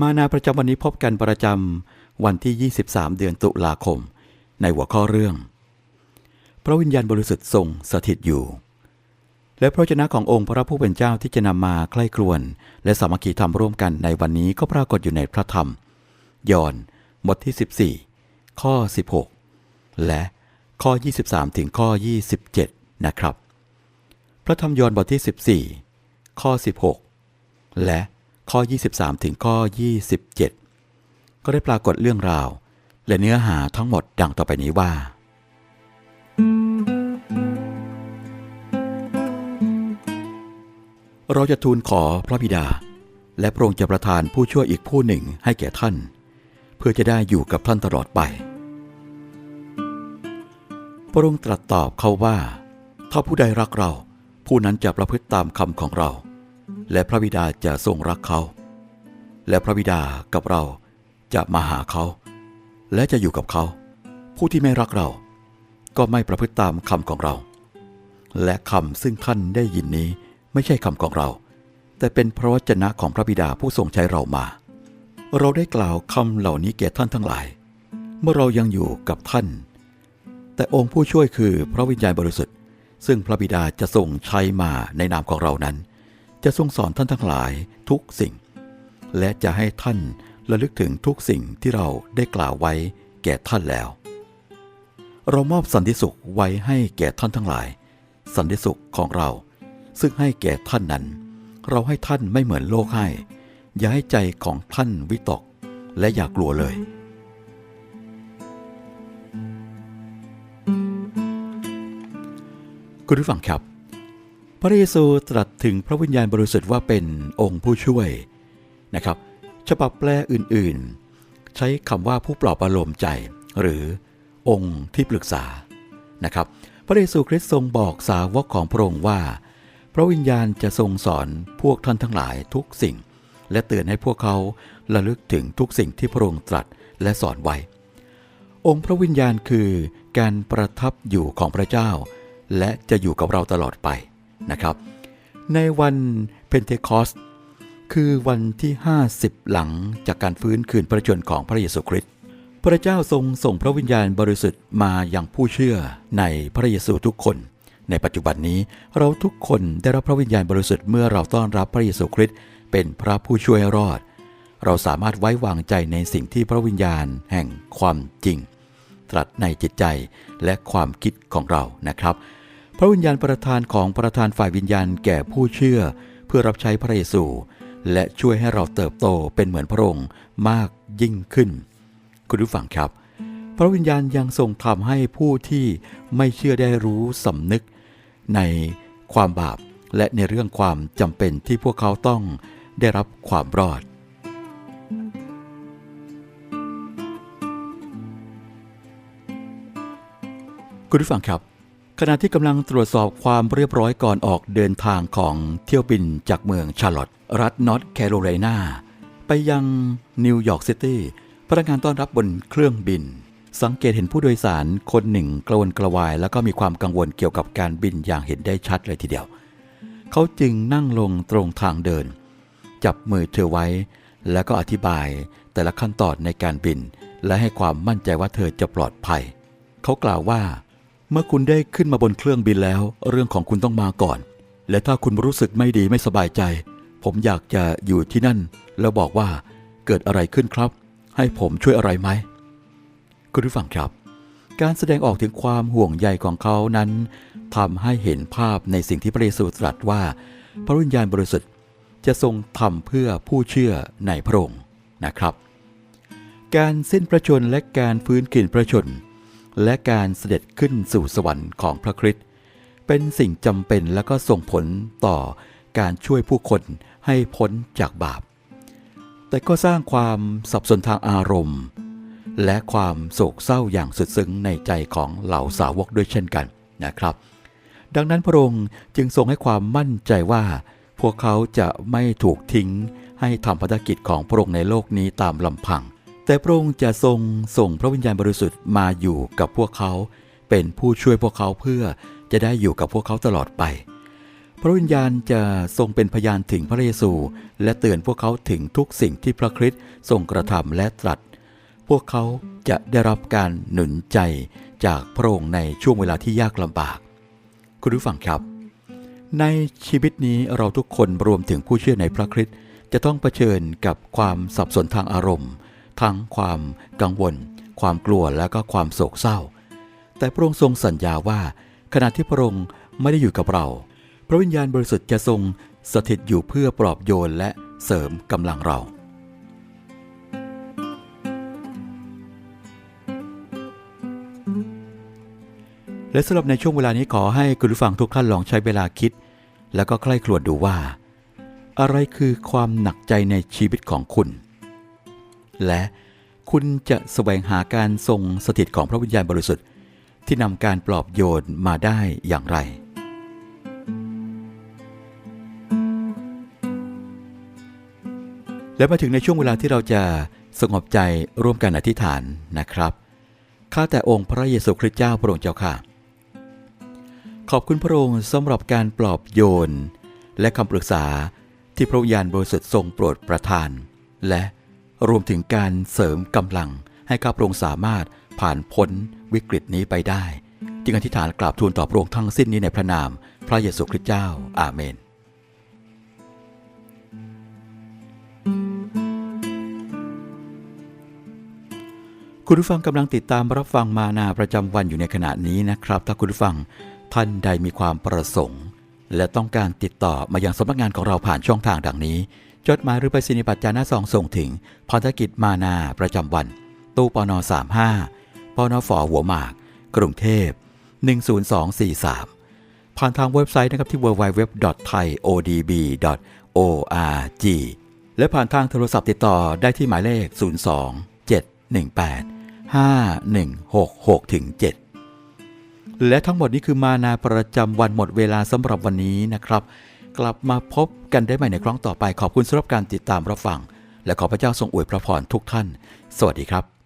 มานาประจำวันนี้พบกันประจำวันที่ 23 เดือนตุลาคม ในหัวข้อเรื่อง พระวิญญาณบริสุทธิ์ทรงสถิตอยู่ และพระเจนะขององค์พระผู้เป็นเจ้าที่จะนำมาใคร่ครวญและสามัคคีธรรมร่วมกันในวันนี้ก็ปรากฏอยู่ในพระธรรม ยอห์นบทที่ 14 ข้อ 16 และข้อ 23 ถึงข้อ 27 นะครับ พระธรรมยอห์นบทที่ 14 ข้อ 16 และ ข้อ 23 ถึงข้อ 27 ก็ได้ปรากฏเรื่องราว และเนื้อหาทั้งหมดดังต่อไปนี้ว่า เราจะทูลขอพระบิดา และพระองค์จะประทานผู้ช่วยอีกผู้หนึ่งให้แก่ท่าน เพื่อจะได้อยู่กับท่านตลอดไป พระองค์ตรัสตอบเขาว่า ถ้าผู้ใดรักเรา ผู้นั้นจะประพฤติตามคำของเรา และพระบิดาจะทรงรักเขา และพระบิดากับเราจะมาหาเขา และจะอยู่กับเขา ผู้ที่ไม่รักเรา ก็ไม่ประพฤติตามคำของเรา และคำซึ่งท่านได้ยินนี้ไม่ใช่คำของเรา แต่เป็นพระวจนะของพระบิดาผู้ทรงใช้เรามา เราได้กล่าวคำเหล่านี้แก่ท่านทั้งหลาย เมื่อเรายังอยู่กับท่าน แต่องค์ผู้ช่วยคือพระวิญญาณบริสุทธิ์ ซึ่งพระบิดาจะทรงใช้มาในนามของเรานั้น จะทรงสอนท่านทั้งหลายทุกสิ่ง และจะให้ท่านระลึกถึงทุกสิ่งที่เราได้กล่าวไว้แก่ท่านแล้ว เรามอบสันติสุขไว้ให้แก่ท่านทั้งหลาย สันติสุขของเรา ซึ่งให้แก่ท่านนั้น เราให้ท่านไม่เหมือนโลกให้ อย่าให้ใจของท่านวิตก และอย่ากลัวเลยคุณผู้ฟังครับ พระเยซูตรัสถึงพระวิญญาณบริสุทธิ์ว่าเป็นองค์ผู้ช่วยนะครับ ฉบับแปลอื่นๆ ใช้คำว่าผู้ปลอบประโลมใจ หรือองค์ที่ปรึกษานะครับ พระเยซูคริสต์ทรงบอกสาวกของพระองค์ว่า พระวิญญาณจะทรงสอนพวกท่านทั้งหลายทุกสิ่ง และเตือนให้พวกเขาระลึกถึงทุกสิ่งที่พระองค์ตรัสและสอนไว้ องค์พระวิญญาณคือการประทับอยู่ของพระเจ้า และจะอยู่กับเราตลอดไป นะครับ ในวันเพนเทคอสคือวันที่ 50 หลังจากการฟื้นคืนพระชนของพระเยซูคริสต์พระเจ้าทรงส่งพระวิญญาณบริสุทธิ์มาอย่างผู้เชื่อในพระเยซูทุกคน ในปัจจุบันนี้เราทุกคนได้รับพระวิญญาณบริสุทธิ์เมื่อเราต้อนรับพระเยซูคริสต์เป็นพระผู้ช่วยรอด เราสามารถไว้วางใจในสิ่งที่พระวิญญาณแห่งความจริง ตรัสในจิตใจและความคิดของเรานะครับ พระวิญญาณประทานของประธานฝ่ายวิญญาณแก่ผู้เชื่อ เพื่อรับใช้พระเยซู และช่วยให้เราเติบโตเป็นเหมือนพระองค์มากยิ่งขึ้น คุณผู้ฟังครับ พระวิญญาณยังทรงทำให้ผู้ที่ไม่เชื่อได้รู้สำนึก ในความบาปและในเรื่องความจำเป็นที่พวกเขาต้องได้รับความรอดคุณผู้ฟังครับ ขณะที่กำลังตรวจสอบความเรียบร้อยก่อนออกเดินทางของเที่ยวบินจากเมืองชาร์ลอตต์รัฐนอร์ทแคโรไลนาไปยังนิวยอร์กซิตี้พนักงานต้อนรับบนเครื่องบิน สังเกตเห็นผู้โดยสารคนหนึ่งกระวนกระวาย แล้วก็มีความกังวลเกี่ยวกับการบินอย่างเห็นได้ชัดเลยทีเดียว เขาจึงนั่งลงตรงทางเดิน จับมือเธอไว้ แล้วก็อธิบายแต่ละขั้นตอนในการบิน และให้ความมั่นใจว่าเธอจะปลอดภัย เขากล่าวว่า เมื่อคุณได้ขึ้นมาบนเครื่องบินแล้ว เรื่องของคุณต้องมาก่อน และถ้าคุณรู้สึกไม่ดีไม่สบายใจ ผมอยากจะอยู่ที่นั่น แล้วบอกว่าเกิดอะไรขึ้นครับ ให้ผมช่วยอะไรไหมคุณผู้ฟังครับ การแสดงออกถึงความห่วงใยของเขานั้นทำให้เห็นภาพในสิ่งที่พระเยซูตรัสว่า พระวิญญาณบริสุทธิ์จะทรงทำเพื่อผู้เชื่อในพระองค์นะครับ การสิ้นพระชนและการฟื้นคืนพระชน และการเสด็จขึ้นสู่สวรรค์ของพระคริสต์เป็นสิ่งจำเป็นและก็ส่งผลต่อการช่วยผู้คนให้พ้นจากบาป แต่ก็สร้างความสับสนทางอารมณ์ และความโศกเศร้าอย่างสุดซึ้งในใจของเหล่าสาวกด้วยเช่นกันนะครับ ดังนั้นพระองค์จึงทรงให้ความมั่นใจว่า พวกเขาจะไม่ถูกทิ้งให้ทำภารกิจของพระองค์ในโลกนี้ตามลำพัง แต่พระองค์จะทรงส่งพระวิญญาณบริสุทธิ์มาอยู่กับพวกเขา เป็นผู้ช่วยพวกเขาเพื่อจะได้อยู่กับพวกเขาตลอดไป พระวิญญาณจะทรงเป็นพยานถึงพระเยซู และเตือนพวกเขาถึงทุกสิ่งที่พระคริสต์ทรงกระทำและตรัส พวกเขาจะได้รับการหนุนใจจากพระองค์ในช่วงเวลาที่ยากลำบาก คุณผู้ฟังครับ ในชีวิตนี้เราทุกคนรวมถึงผู้เชื่อในพระคริสต์จะต้องเผชิญกับความสับสนทางอารมณ์ ทั้งความกังวล ความกลัวและก็ความโศกเศร้า แต่พระองค์ทรงสัญญาว่า ขณะที่พระองค์ไม่ได้อยู่กับเรา พระวิญญาณบริสุทธิ์จะทรงสถิตอยู่เพื่อปลอบโยนและเสริมกำลังเรา และสำหรับในช่วงเวลานี้ขอให้คุณผู้ฟังทุกท่านลองใช้เวลาคิด แล้วก็ใคร่ครวญดูว่า อะไรคือความหนักใจในชีวิตของคุณ และคุณจะแสวงหาการทรงสถิตของพระวิญญาณบริสุทธิ์ ที่นำการปลอบโยนมาได้อย่างไร และมาถึงในช่วงเวลาที่เราจะสงบใจร่วมกันอธิษฐานนะครับข้าแต่องค์พระเยซูคริสต์เจ้าพระองค์เจ้าค่ะ ขอบคุณพระองค์สำหรับการปลอบโยน และคำปรึกษาที่พระวิญญาณบริสุทธิ์ทรงโปรดประทาน และ รวมถึงการเสริมกำลังให้ข้าพระองค์สามารถผ่านพ้นวิกฤตนี้ไปได้ จึงอธิษฐานกราบทูลต่อพระองค์ทั้งสิ้นนี้ในพระนาม พระเยซูคริสต์เจ้า อาเมน คุณผู้ฟังกำลังติดตามรับฟังมานาประจำวันอยู่ในขณะนี้นะครับ ถ้าคุณผู้ฟังท่านใดมีความประสงค์ และต้องการติดต่อมายังสำนักงานของเราผ่านช่องทางดังนี้ จดหมายหรือไปรษณียบัตรจานะซองส่งถึงพันธกิจมานาประจำวัน ตู้ปน35ปนฝหัวหมาก กรุงเทพ 10243 ผ่านทางเว็บไซต์นะครับที่ www.thaiodb.org และผ่านทางโทรศัพท์ติดต่อได้ที่หมายเลข 02 718 5166ถึง7และทั้งหมดนี้คือมานาประจำวันหมดเวลาสำหรับวันนี้นะครับ กลับมาพบกันได้ใหม่ในครั้งต่อไปขอบคุณสำหรับการติดตามรับฟัง และขอพระเจ้าทรงอวยพระพรทุกท่าน สวัสดีครับ